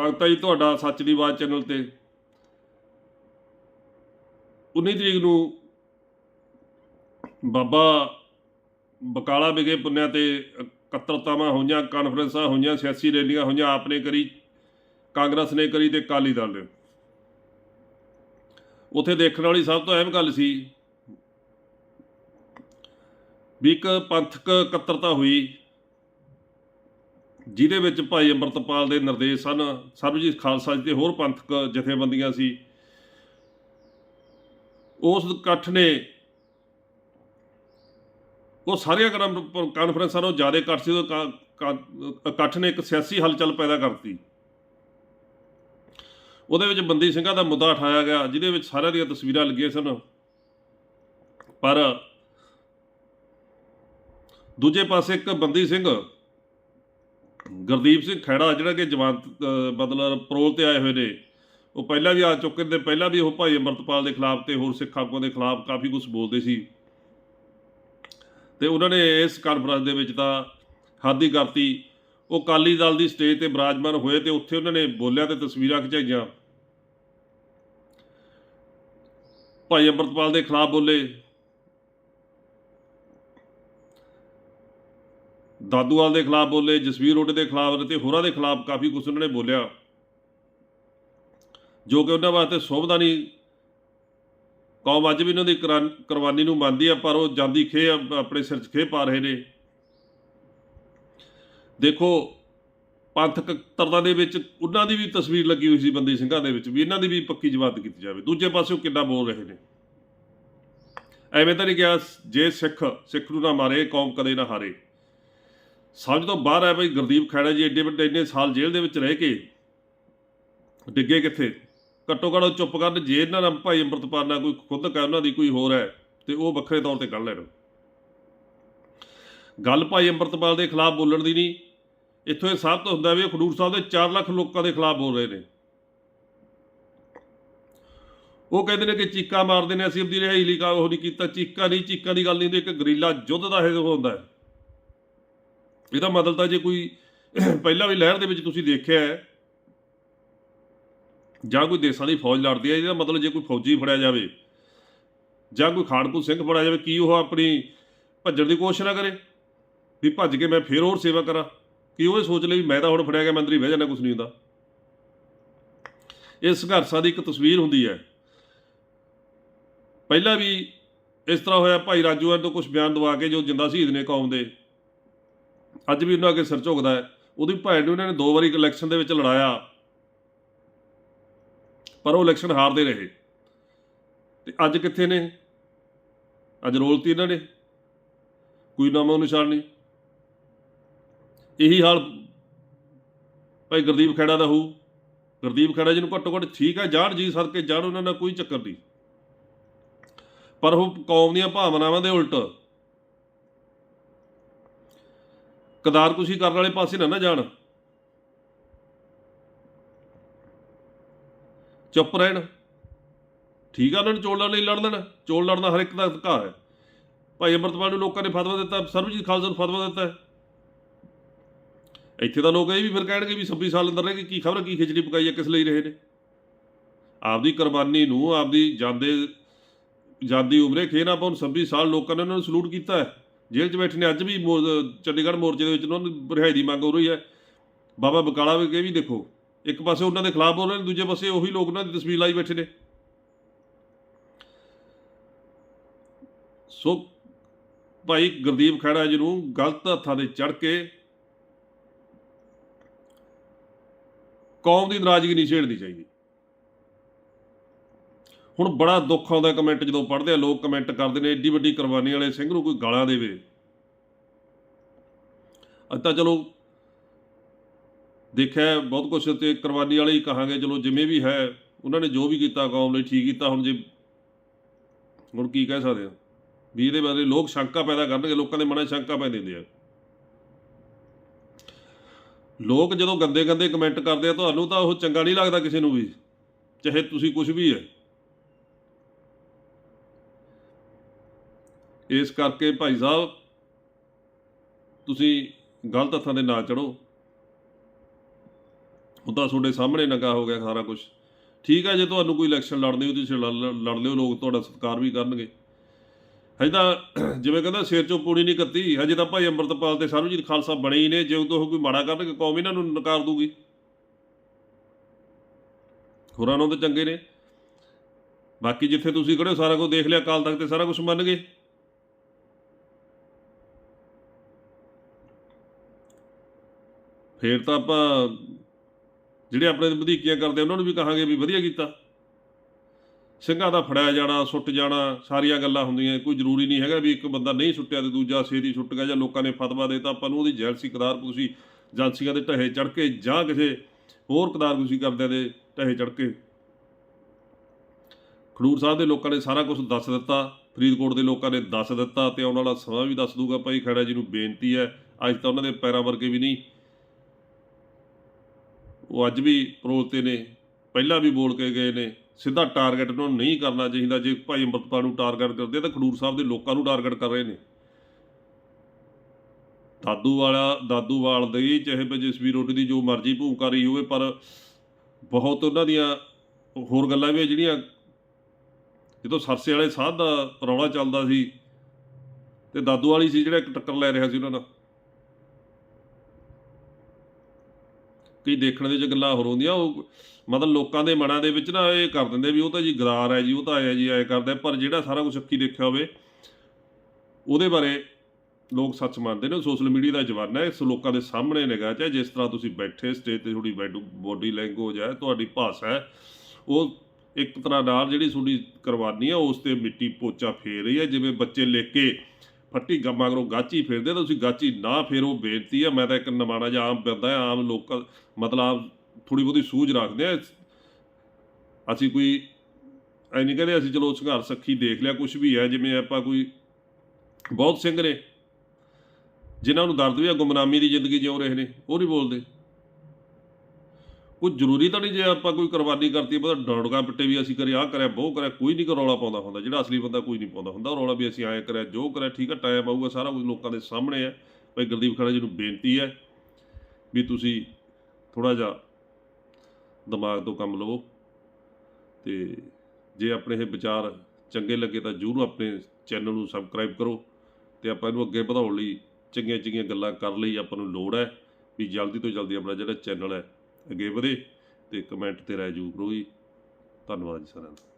ਭਗਤਾ ਜੀ, ਤੁਹਾਡਾ ਸੱਚ ਦੀ ਬਾਤ ਚੈਨਲ ਤੇ। 19 ਤਰੀਕ ਨੂੰ ਬਾਬਾ ਬਕਾਲਾ ਵਿਗੇ ਪੁੰਨਿਆ ਤੇ ਇਕੱਤਰਤਾਵਾਂ ਹੋਈਆਂ ਕਾਨਫਰੰਸਾਂ ਹੋਈਆਂ, ਸਿਆਸੀ ਰੈਲੀਆਂ ਹੋਈਆਂ, ਆਪ ਨੇ ਕਰੀ, ਕਾਂਗਰਸ ਨੇ ਕਰੀ ਤੇ ਕਾਲੀ ਦਲ ਨੇ। ਉੱਥੇ ਦੇਖਣ ਵਾਲੀ ਸਭ ਤੋਂ ਅਹਿਮ ਗੱਲ ਸੀ ਵੀ ਇੱਕ ਪੰਥਕ ਇਕੱਤਰਤਾ ਹੋਈ। ਜਿਹਦੇ ਵਿੱਚ ਭਾਈ ਅੰਮ੍ਰਿਤਪਾਲ ਦੇ ਨਿਰਦੇਸ਼ ਸਨ। ਸਰਬਜੀਤ ਖਾਲਸਾ ਜੀ ਤੇ ਹੋਰ ਪੰਥਕ ਜਥੇਬੰਦੀਆਂ ਸੀ। ਉਸ ਇਕੱਠ ਨੇ ਉਹ ਸਾਰੀਆਂ ਕਰਮ- ਕਾਨਫਰੰਸਾਂ ਨੂੰ ਜ਼ਿਆਦਾ ਇਕੱਠ ਸੀ, ਉਹ ਕਾ- ਕਾ- ਇਕੱਠ ਨੇ ਇੱਕ ਸਿਆਸੀ ਹਲਚਲ ਪੈਦਾ ਕਰਤੀ। ਉਹਦੇ ਵਿੱਚ ਬੰਦੀ ਸਿੰਘਾਂ ਦਾ ਮੁੱਦਾ ਉਠਾਇਆ ਗਿਆ, ਜਿਹਦੇ ਵਿੱਚ ਸਾਰਿਆਂ ਦੀਆਂ ਤਸਵੀਰਾਂ ਲੱਗੀਆਂ ਸਨ। ਪਰ ਦੂਜੇ ਪਾਸੇ ਇੱਕ ਬੰਦੀ ਸਿੰਘ ਗੁਰਦੀਪ ਸਿੰਘ ਖੈੜਾ ਜਿਹੜਾ ਕਿ ਜਮਾਨਤ ਮਤਲਬ ਪਰੋਲ ਤੇ ਆਏ ਹੋਏ ਨੇ, ਉਹ ਪਹਿਲਾਂ ਵੀ ਆ ਚੁੱਕੇ ਨੇ, ਪਹਿਲਾਂ ਵੀ ਉਹ ਭਾਈ ਅੰਮ੍ਰਿਤਪਾਲ ਦੇ ਖਿਲਾਫ ਤੇ ਹੋਰ ਸਿੱਖ ਆਗੂਆਂ ਦੇ ਖਿਲਾਫ ਕਾਫੀ ਕੁਝ ਬੋਲਦੇ ਸੀ। ਤੇ ਉਹਨਾਂ ਨੇ ਇਸ ਕਾਨਫਰੰਸ ਦੇ ਵਿੱਚ ਤਾਂ ਹਾਦੀ ਕਰਤੀ। ਉਹ ਕਾਲੀ ਦਲ ਦੀ ਸਟੇਜ ਤੇ ਬਰਾਜਮਾਨ ਹੋਏ ਤੇ ਉੱਥੇ ਉਹਨਾਂ ਨੇ ਬੋਲਿਆ ਤੇ ਤਸਵੀਰਾਂ ਖਿਚਾਈਆਂ। ਭਾਈ ਅੰਮ੍ਰਿਤਪਾਲ ਦੇ ਖਿਲਾਫ ਬੋਲੇ। ਦਾਦੂਵਾਲ ਦੇ ਖਿਲਾਫ ਬੋਲੇ, ਜਸਵੀਰ ਰੋਡੇ ਦੇ ਖਿਲਾਫ ਤੇ ਹੋਰਾਂ ਦੇ ਖਿਲਾਫ ਕਾਫੀ ਕੁਝ ਉਹਨਾਂ ਨੇ ਬੋਲਿਆ। ਜੋ ਕਿ ਉਹਨਾਂ ਵਾਸਤੇ ਸੋਭਦਾ ਨਹੀਂ ਕੌਮ ਅੱਜ ਵੀ ਉਹਨਾਂ ਦੀ ਕੁਰਾਂ- ਕੁਰਬਾਨੀ ਨੂੰ ਮੰਨਦੀ ਆ, ਪਰ ਉਹ ਜਾਂਦੀ ਖੇ ਆਪਣੇ ਸਿਰ 'ਚ ਖੇ ਪਾ ਰਹੇ ਨੇ। ਦੇਖੋ, ਪੰਥਕ ਤਰਦਾ ਦੇ ਵਿੱਚ ਉਹਨਾਂ ਦੀ ਵੀ ਤਸਵੀਰ ਲੱਗੀ ਹੋਈ ਸੀ ਬੰਦੀ ਸਿੰਘਾਂ ਦੇ ਵਿੱਚ ਵੀ ਇਹਨਾਂ ਦੀ ਵੀ ਪੱਕੀ ਜਵਾਬ ਕੀਤੀ ਜਾਵੇ। ਦੂਜੇ ਪਾਸੇ ਉਹ ਕਿੱਦਾਂ ਬੋਲ ਰਹੇ ਨੇ? ਐਵੇਂ ਤਾਂ ਨਹੀਂ ਕਿਹਾ, ਜੇ ਸਿੱਖ ਸਿੱਖ ਨੂੰ ਨਾ ਮਾਰੇ, ਕੌਮ ਕਦੇ ਨਾ ਹਾਰੇ। ਸਮਝ ਤੋਂ ਬਾਹਰ ਹੈ ਬਈ ਗੁਰਦੀਪ ਖੈੜਾ ਜੀ ਐਡੇ ਵੱਡੇ ਇੰਨੇ ਸਾਲ ਜੇਲ੍ਹ ਦੇ ਵਿੱਚ ਰਹਿ ਕੇ ਡਿੱਗੇ ਕਿੱਥੇ? ਘੱਟੋ ਘੱਟ ਉਹ ਚੁੱਪ ਕਰਨ ਜੇ ਇਹਨਾਂ ਨਾਲ ਭਾਈ ਅੰਮ੍ਰਿਤਪਾਲ ਨਾਲ ਕੋਈ ਖੁਦ ਕਹਿ, ਉਹਨਾਂ ਦੀ ਕੋਈ ਹੋਰ ਹੈ, ਤੇ ਉਹ ਵੱਖਰੇ ਤੌਰ ਤੇ ਕਰ ਲੈਣ। ਗੱਲ ਭਾਈ ਅੰਮ੍ਰਿਤਪਾਲ ਦੇ ਖਿਲਾਫ ਬੋਲਣ ਦੀ ਨਹੀਂ। ਇੱਥੋਂ ਇਹ ਸਾਬਤ ਹੁੰਦਾ ਵੀ ਇਹ ਖਡੂਰ ਸਾਹਿਬ ਦੇ 4 ਲੱਖ ਲੋਕਾਂ ਦੇ ਖਿਲਾਫ ਬੋਲ ਰਹੇ ਨੇ। ਉਹ ਕਹਿੰਦੇ ਨੇ ਕਿ ਚੀਕਾਂ ਮਾਰਦੇ ਨੇ, ਅਸੀਂ ਆਪਣੀ ਰਿਹਾਈ ਲਈ ਕਾ ਉਹ ਨਹੀਂ ਕੀਤਾ, ਚੀਕਾਂ ਨਹੀਂ, ਚੀਕਾਂ ਦੀ ਗੱਲ ਨਹੀਂ ਹੁੰਦੀ, ਇੱਕ ਗਰੀਲਾ ਯੁੱਧ ਦਾ ਇਹ ਹੁੰਦਾ ਹੈ। ਇਹਦਾ ਮਤਲਬ ਤਾਂ ਜੇ ਕੋਈ ਪਹਿਲਾਂ ਵੀ ਲਹਿਰ ਦੇ ਵਿੱਚ ਤੁਸੀਂ ਦੇਖਿਆ ਹੈ, ਜਾਂ ਕੋਈ ਦੇਸਾਂ ਦੀ ਫੌਜ ਲੜਦੀ ਹੈ, ਇਹਦਾ ਮਤਲਬ ਜੇ ਕੋਈ ਫੌਜੀ ਫੜਿਆ ਜਾਵੇ, ਜਾਂ ਕੋਈ ਖਾੜਕੂ ਸਿੰਘ ਫੜਿਆ ਜਾਵੇ, ਕੀ ਉਹ ਆਪਣੀ ਭੱਜਣ ਦੀ ਕੋਸ਼ਿਸ਼ ਨਾ ਕਰੇ? ਵੀ ਭੱਜ ਕੇ ਮੈਂ ਫੇਰ ਹੋਰ ਸੇਵਾ ਕਰਾਂ। ਕਿ ਉਹ ਸੋਚ ਲਈ ਮੈਂ ਤਾਂ ਹੁਣ ਫੜਿਆ ਗਿਆ ਮੈਂ ਅੰਦਰ ਹੀ ਬਹਿ ਜਾਣਾ ਕੁਝ ਨਹੀਂ ਹੁੰਦਾ। ਇਹ ਸੰਘਰਸ਼ਾਂ ਦੀ ਇੱਕ ਤਸਵੀਰ ਹੁੰਦੀ ਹੈ। ਪਹਿਲਾਂ ਵੀ ਇਸ ਤਰ੍ਹਾਂ ਹੋਇਆ, ਭਾਈ ਰਾਜੂ ਤੋਂ ਕੁਝ ਬਿਆਨ ਦਵਾ ਕੇ ਜੋ ਜਿੰਦਾ ਸ਼ਹੀਦ ਨੇ ਕੌਮ ਦੇ ਅੱਜ ਵੀ ਉਹਨਾਂ ਅੱਗੇ ਸਿਰ ਝੁਕਦਾ ਹੈ। ਉਹਦੀ ਭੈਣ ਨੂੰ ਇਹਨਾਂ ਨੇ ਦੋ ਵਾਰੀ ਇਲੈਕਸ਼ਨ ਦੇ ਵਿੱਚ ਲੜਾਇਆ। ਪਰ ਉਹ ਇਲੈਕਸ਼ਨ ਹਾਰਦੇ ਰਹੇ। ਤੇ ਅੱਜ ਕਿੱਥੇ ਨੇ? ਅੱਜ ਰੋਲਤੀ ਇਹਨਾਂ ਨੇ। ਕੋਈ ਨਾਮੋ ਨਿਸ਼ਾਨ ਨਹੀਂ। ਇਹੀ ਹਾਲ ਭਾਈ ਗੁਰਦੀਪ ਖੈੜਾ ਦਾ ਹੋਊ। ਗੁਰਦੀਪ ਖੈੜਾ ਜੀ ਨੂੰ ਘੱਟੋ ਘੱਟ ਠੀਕ ਹੈ, ਜਾਣ ਜੀ ਸਦਕੇ, ਜਾਣ ਉਹਨਾਂ ਨਾਲ ਕੋਈ ਚੱਕਰ ਨਹੀਂ। ਪਰ ਉਹ ਕੌਮ ਦੀਆਂ ਭਾਵਨਾਵਾਂ ਦੇ ਉਲਟ ਕਦਾਰ ਕੁਸ਼ੀ ਕਰਨ ਵਾਲੇ ਪਾਸੇ ਨਾ ਨਾ ਜਾਣ। ਚੁੱਪ ਰਹਿਣ। ਠੀਕ ਆ ਉਹਨਾਂ ਨੂੰ ਚੋਣ ਲੜਨ ਲਈ ਲੜ ਦੇਣ ਚੋਣ ਲੜਨਾ ਹਰ ਇੱਕ ਦਾ ਅਧਿਕਾਰ ਹੈ। ਭਾਈ ਅੰਮ੍ਰਿਤਪਾਲ ਨੂੰ ਲੋਕਾਂ ਨੇ ਫਤਵਾ ਦਿੱਤਾ, ਸਰਬਜੀਤ ਖਾਲਸਾ ਨੂੰ ਫਤਵਾ ਦਿੱਤਾ ਹੈ। ਇੱਥੇ ਤਾਂ ਲੋਕ ਇਹ ਵੀ ਫਿਰ ਕਹਿਣਗੇ ਵੀ 26 ਸਾਲ ਅੰਦਰ ਰਹਿ ਕੇ ਕੀ ਖਬਰ, ਕੀ ਖਿਚੜੀ ਪਕਾਈ ਹੈ ਕਿਸ ਲਈ ਰਹੇ ਨੇ। ਆਪਦੀ ਕੁਰਬਾਨੀ ਨੂੰ, ਆਪਦੀ ਜਾਂਦੇ, ਜਾਂਦੀ ਉਮਰੇ ਖੇ ਨਾ ਪਾਉਣ 26 ਸਾਲ ਲੋਕਾਂ ਨੇ ਉਹਨਾਂ ਨੂੰ ਸਲੂਟ ਕੀਤਾ ਹੈ। ਜੇਲ੍ਹ 'ਚ ਬੈਠੇ ਨੇ, ਅੱਜ ਵੀ ਮੋ- ਚੰਡੀਗੜ੍ਹ ਮੋਰਚੇ ਦੇ ਵਿੱਚ ਉਹਨਾਂ ਨੂੰ ਰਿਹਾਈ ਦੀ ਮੰਗ ਹੋ ਰਹੀ ਹੈ। ਬਾਬਾ ਬਕਾਲਾ ਵੀ ਇਹ ਵੀ ਦੇਖੋ, ਇੱਕ ਪਾਸੇ ਉਹਨਾਂ ਦੇ ਖਿਲਾਫ ਬੋਲ ਰਹੇ ਨੇ, ਦੂਜੇ ਪਾਸੇ ਉਹੀ ਲੋਕ ਉਹਨਾਂ ਦੀ ਤਸਵੀਰ ਲਾਈ ਬੈਠੇ ਨੇ। ਸੋ, ਭਾਈ ਗੁਰਦੀਪ ਖੈੜਾ ਜੀ ਨੂੰ ਗਲਤ ਹੱਥਾਂ ਦੇ ਚੜ ਕੇ ਕੌਮ ਦੀ ਨਾਰਾਜ਼ਗੀ ਨਹੀਂ ਛੇੜਨੀ ਚਾਹੀਦੀ। ਹੁਣ ਬੜਾ ਦੁੱਖ ਆਉਂਦਾ ਕਮੈਂਟ ਜਦੋਂ ਪੜ੍ਹਦੇ ਆ, ਲੋਕ ਕਮੈਂਟ ਕਰਦੇ ਨੇ, ਏਡੀ ਵੱਡੀ ਕੁਰਬਾਨੀ ਵਾਲੇ ਸਿੰਘ ਨੂੰ ਕੋਈ ਗਾਲਾਂ ਦੇਵੇ। ਅੱਜ ਤਾਂ ਚਲੋ ਦੇਖਿਆ, ਬਹੁਤ ਕੁਝ ਤੇ ਕੁਰਬਾਨੀ ਵਾਲੇ ਹੀ ਕਹਾਂਗੇ, ਚਲੋ ਜਿਵੇਂ ਵੀ ਹੈ, ਉਹਨਾਂ ਨੇ ਜੋ ਵੀ ਕੀਤਾ ਕੌਮ ਲਈ ਠੀਕ ਕੀਤਾ, ਹੁਣ ਜੇ ਹੁਣ ਕੀ ਕਹਿ ਸਕਦੇ ਆ? ਵੀ ਇਹਦੇ ਬਾਰੇ ਲੋਕ ਸ਼ੰਕਾ ਪੈਦਾ ਕਰਨਗੇ, ਲੋਕਾਂ ਦੇ ਮਨਾਂ 'ਚ ਸ਼ੰਕਾ ਪੈ ਦਿੰਦੇ ਆ। ਲੋਕ ਜਦੋਂ ਗੰਦੇ ਗੰਦੇ ਕਮੈਂਟ ਕਰਦੇ ਆ, ਤੁਹਾਨੂੰ ਤਾਂ ਉਹ ਚੰਗਾ ਨਹੀਂ ਲੱਗਦਾ ਕਿਸੇ ਨੂੰ ਵੀ, ਚਾਹੇ ਤੁਸੀਂ ਕੁਝ ਵੀ ਹੈ। ਇਸ ਕਰਕੇ ਭਾਈ ਸਾਹਿਬ, ਤੁਸੀਂ ਗਲਤ ਹੱਥਾਂ ਦੇ ਨਾ ਚੜੋ ਉਹ ਤਾਂ ਤੁਹਾਡੇ ਸਾਹਮਣੇ ਨੰਗਾ ਹੋ ਗਿਆ ਸਾਰਾ ਕੁਝ ਠੀਕ ਹੈ ਜੇ ਤੁਹਾਨੂੰ ਕੋਈ ਇਲੈਕਸ਼ਨ ਲੜਨੀ ਹੋ ਤੁਸੀਂ ਲੜ ਲੜ- ਲੜ ਲਿਓ ਲੋਕ ਤੁਹਾਡਾ ਸਤਿਕਾਰ ਵੀ ਕਰਨਗੇ। ਹਜੇ ਤਾਂ ਜਿਵੇਂ ਕਹਿੰਦਾ, ਸਿਰ ਚੋਂ ਪੂਣੀ ਨਹੀਂ ਕੱਤੀ। ਹਜੇ ਤਾਂ ਭਾਈ ਅੰਮ੍ਰਿਤਪਾਲ ਤੇ ਸਰਬਜੀਤ ਖਾਲਸਾ ਬਣੇ ਹੀ ਨੇ। ਜੇ ਉਦੋਂ ਕੋਈ ਮਾੜਾ ਕਰਨਗੇ, ਕੌਮ ਇਹਨਾਂ ਨੂੰ ਨਕਾਰ ਦੂਗੀ। ਹੋਰਾਂ ਨੂੰ ਤਾਂ ਚੰਗੇ ਨੇ। ਬਾਕੀ ਜਿੱਥੇ ਤੁਸੀਂ ਖੜੇ ਹੋ, ਸਾਰਾ ਕੁਝ ਦੇਖ ਲਿਆ ਕਾਲ ਤੱਕ ਤੇ ਸਾਰਾ ਕੁਝ ਮੰਨ ਗਏ। ਫੇਰ ਤਾਂ ਆਪਾਂ ਜਿਹੜੇ ਆਪਣੇ ਵਧੀਕੀਆਂ ਕਰਦੇ ਉਹਨਾਂ ਨੂੰ ਵੀ ਕਹਾਂਗੇ ਵੀ ਵਧੀਆ ਕੀਤਾ। ਸਿੰਘਾਂ ਦਾ ਫੜਿਆ ਜਾਣਾ, ਸੁੱਟ ਜਾਣਾ, ਸਾਰੀਆਂ ਗੱਲਾਂ ਹੁੰਦੀਆਂ, ਕੋਈ ਜ਼ਰੂਰੀ ਨਹੀਂ ਹੈਗਾ ਵੀ ਇੱਕ ਬੰਦਾ ਨਹੀਂ ਸੁੱਟਿਆ ਤੇ ਦੂਜਾ ਛੇਤੀ ਸੁੱਟ ਗਿਆ ਜਾਂ ਲੋਕਾਂ ਨੇ ਫਤਵਾ ਦੇਤਾ, ਆਪਾਂ ਨੂੰ ਉਹਦੀ ਜੈਲਸੀ ਕਦਾਰ ਤੁਸੀਂ ਏਜੰਸੀਆਂ ਦੇ ਢਹੇ ਚੜ ਕੇ ਜਾਂ ਕਿਸੇ ਹੋਰ ਕਦਾਰ ਕਰਦਿਆਂ ਦੇ ਢਹੇ ਚੜ ਕੇ। ਖਡੂਰ ਸਾਹਿਬ ਦੇ ਲੋਕਾਂ ਨੇ ਸਾਰਾ ਕੁਝ ਦੱਸ ਦਿੱਤਾ, ਫਰੀਦਕੋਟ ਦੇ ਲੋਕਾਂ ਨੇ ਦੱਸ ਦਿੱਤਾ ਤੇ ਆਉਣ ਵਾਲਾ ਸਮਾਂ ਵੀ ਦੱਸ ਦੂਗਾ ਭਾਈ ਖੜਾ ਜੀ ਨੂੰ ਬੇਨਤੀ ਹੈ, ਅੱਜ ਤਾਂ ਉਹਨਾਂ ਦੇ ਪੈਰਾਂ ਵਰਗੇ ਵੀ ਨਹੀਂ। ਉਹ ਅੱਜ ਵੀ ਪਰੋਲਤੇ ਨੇ, ਪਹਿਲਾਂ ਵੀ ਬੋਲ ਕੇ ਗਏ ਨੇ, ਸਿੱਧਾ ਟਾਰਗੇਟ ਨੂੰ ਨਹੀਂ ਕਰਨਾ ਚਾਹੀਦਾ, ਜੇ ਭਾਈ ਅੰਮ੍ਰਿਤਪਾਲ ਨੂੰ ਟਾਰਗੇਟ ਕਰਦੇ, ਤਾਂ ਖਡੂਰ ਸਾਹਿਬ ਦੇ ਲੋਕਾਂ ਨੂੰ ਟਾਰਗੇਟ ਕਰ ਰਹੇ ਨੇ। ਦਾਦੂ ਵਾਲਾ ਦਾਦੂ ਵਾਲ ਦੀ ਚਾਹੇ ਜਸਵੀਰ ਰੋਟੀ ਦੀ ਜੋ ਮਰਜ਼ੀ ਭੂਮਿਕਾ ਰਹੀ ਹੋਵੇ, ਪਰ ਬਹੁਤ ਉਹਨਾਂ ਦੀਆਂ ਹੋਰ ਗੱਲਾਂ ਵੀ ਆ ਜਿਹੜੀਆਂ, ਜਦੋਂ ਸਰਸੇ ਵਾਲੇ ਸਾਧ ਦਾ ਰੌਲਾ ਚੱਲਦਾ ਸੀ, ਤੇ ਦਾਦੂ ਵਾਲੀ ਸੀ ਜਿਹੜਾ ਇੱਕ ਟੱਕਰ ਲੈ ਰਿਹਾ ਸੀ ਉਹਨਾਂ ਨਾਲ। ਕਈ ਦੇਖਣ ਦੇ ਚ ਗੱਲਾਂ ਹੋਰ ਹੁੰਦੀਆਂ, ਉਹ ਮਤਲਬ ਲੋਕਾਂ ਦੇ ਮਨਾਂ ਦੇ ਵਿੱਚ ਨਾ ਇਹ ਕਰ ਦਿੰਦੇ ਵੀ ਉਹ ਤਾਂ ਜੀ ਗਰਾਰ ਹੈ ਜੀ, ਉਹ ਤਾਂ ਆਇਆ ਜੀ, ਆਇਆ ਕਰਦਾ ਪਰ ਜਿਹੜਾ ਸਾਰਾ ਕੁਝ ਅੱਖੀ ਦੇਖਿਆ ਹੋਵੇ, ਉਹਦੇ ਬਾਰੇ ਲੋਕ ਸੱਚ ਮੰਨਦੇ ਨੇ ਸੋਸ਼ਲ ਮੀਡੀਆ ਦਾ ਜ਼ਮਾਨਾ ਹੈ, ਇਸ ਲੋਕਾਂ ਦੇ ਸਾਹਮਣੇ ਨਿਗਾਹ ਚਾਹੇ ਜਿਸ ਤਰ੍ਹਾਂ ਤੁਸੀਂ ਬੈਠੇ ਸਟੇਜ ਤੇ ਤੁਹਾਡੀ ਬੋਡੀ ਲੈਂਗੁਏਜ ਹੈ, ਤੁਹਾਡੀ ਭਾਸ਼ਾ ਹੈ, ਉਹ ਇੱਕ ਤਰ੍ਹਾਂ ਨਾਲ ਜਿਹੜੀ ਤੁਹਾਡੀ ਕੁਰਬਾਨੀ ਹੈ, ਉਸ ਤੇ ਮਿੱਟੀ ਪੋਚਾ ਫੇਰ ਰਹੀ ਹੈ, ਜਿਵੇਂ ਬੱਚੇ ਲਿਖ ਕੇ ਫੱਟੀ ਗੰਮਾ ਕਰੋ, ਗਾਚੀ ਫੇਰਦੇ ਤਾਂ ਤੁਸੀਂ ਗਾਚੀ ਨਾ ਫੇਰੋ, ਬੇਨਤੀ ਹੈ ਮੈਂ ਤਾਂ ਇੱਕ ਨਮਾਣਾ ਜਿਹਾ ਆਮ ਬੰਦਾ ਆਮ ਲੋਕਾਂ ਮਤਲਬ ਥੋੜੀ ਬਹੁਤੀ ਸੂਝ ਰੱਖਦੇ ਆ। ਅਸੀਂ ਕੋਈ ਐ ਨਹੀਂ ਕਹਿੰਦੇ ਅਸੀਂ ਚਲੋ ਸੰਘਰਸ਼ ਸੱਖੀ ਦੇਖ ਲਿਆ ਕੁਝ ਵੀ ਹੈ, ਜਿਵੇਂ ਆਪਾਂ ਕੋਈ ਬਹੁਤ ਸਿੰਘ ਨੇ, ਜਿਨ੍ਹਾਂ ਨੂੰ ਦਰਦ ਵੀ ਆ, ਗੁੰਮਨਾਮੀ ਦੀ ਜ਼ਿੰਦਗੀ ਜਿਉ ਰਹੇ ਨੇ, ਉਹ ਨਹੀਂ ਬੋਲਦੇ। ਕੋਈ ਜ਼ਰੂਰੀ ਤਾਂ ਨਹੀਂ ਜੇ ਆਪਾਂ ਕੋਈ ਕੁਰਬਾਨੀ ਕਰਤੀ ਪਤਾ ਡੌੜਗਾ ਪਿੱਟੇ ਵੀ ਅਸੀਂ ਕਰਿਆ ਆਹ ਕਰਿਆ ਬਹੁ ਕਰਿਆ ਕੋਈ ਨਹੀਂ ਰੌਲਾ ਪਾਉਂਦਾ ਹੁੰਦਾ, ਜਿਹੜਾ ਅਸਲੀ ਬੰਦਾ ਕੋਈ ਨਹੀਂ ਪਾਉਂਦਾ ਹੁੰਦਾ ਰੌਲਾ ਵੀ ਅਸੀਂ ਐਂ ਕਰਿਆ, ਜੋ ਕਰਿਆ, ਠੀਕ ਹੈ ਟਾਈਮ ਆਊਗਾ, ਸਾਰਾ ਕੁਝ ਲੋਕਾਂ ਦੇ ਸਾਹਮਣੇ ਹੈ ਭਾਈ ਗੁਰਦੀਪ ਖੜਾ ਜੀ ਨੂੰ ਬੇਨਤੀ ਹੈ ਵੀ ਤੁਸੀਂ ਥੋੜਾ ਜਿਹਾ ਦਿਮਾਗ ਤੋਂ ਕੰਮ ਲਵੋ ਤੇ ਜੇ ਆਪਣੇ ਇਹ ਵਿਚਾਰ ਚੰਗੇ ਲੱਗੇ ਤਾਂ ਜਰੂਰ ਆਪਣੇ ਚੈਨਲ ਨੂੰ ਸਬਸਕ੍ਰਾਈਬ ਕਰੋ ਤੇ ਆਪਾਂ ਇਹਨੂੰ ਅੱਗੇ ਵਧਾਉਣ ਲਈ ਚੰਗੀਆਂ ਚੰਗੀਆਂ ਗੱਲਾਂ ਕਰਨ ਲਈ ਆਪਾਂ ਨੂੰ ਲੋੜ ਹੈ ਵੀ ਜਲਦੀ ਤੋਂ ਜਲਦੀ ਆਪਣਾ ਜਿਹੜਾ ਚੈਨਲ ਹੈ ਅੱਗੇ ਵਧੇ ਤੇ ਕਮੈਂਟ ਤੇ ਰਾਏ ਜਰੂਰ ਕਰੋ ਜੀ। ਧੰਨਵਾਦ ਜੀ ਸਾਰਿਆਂ ਦਾ।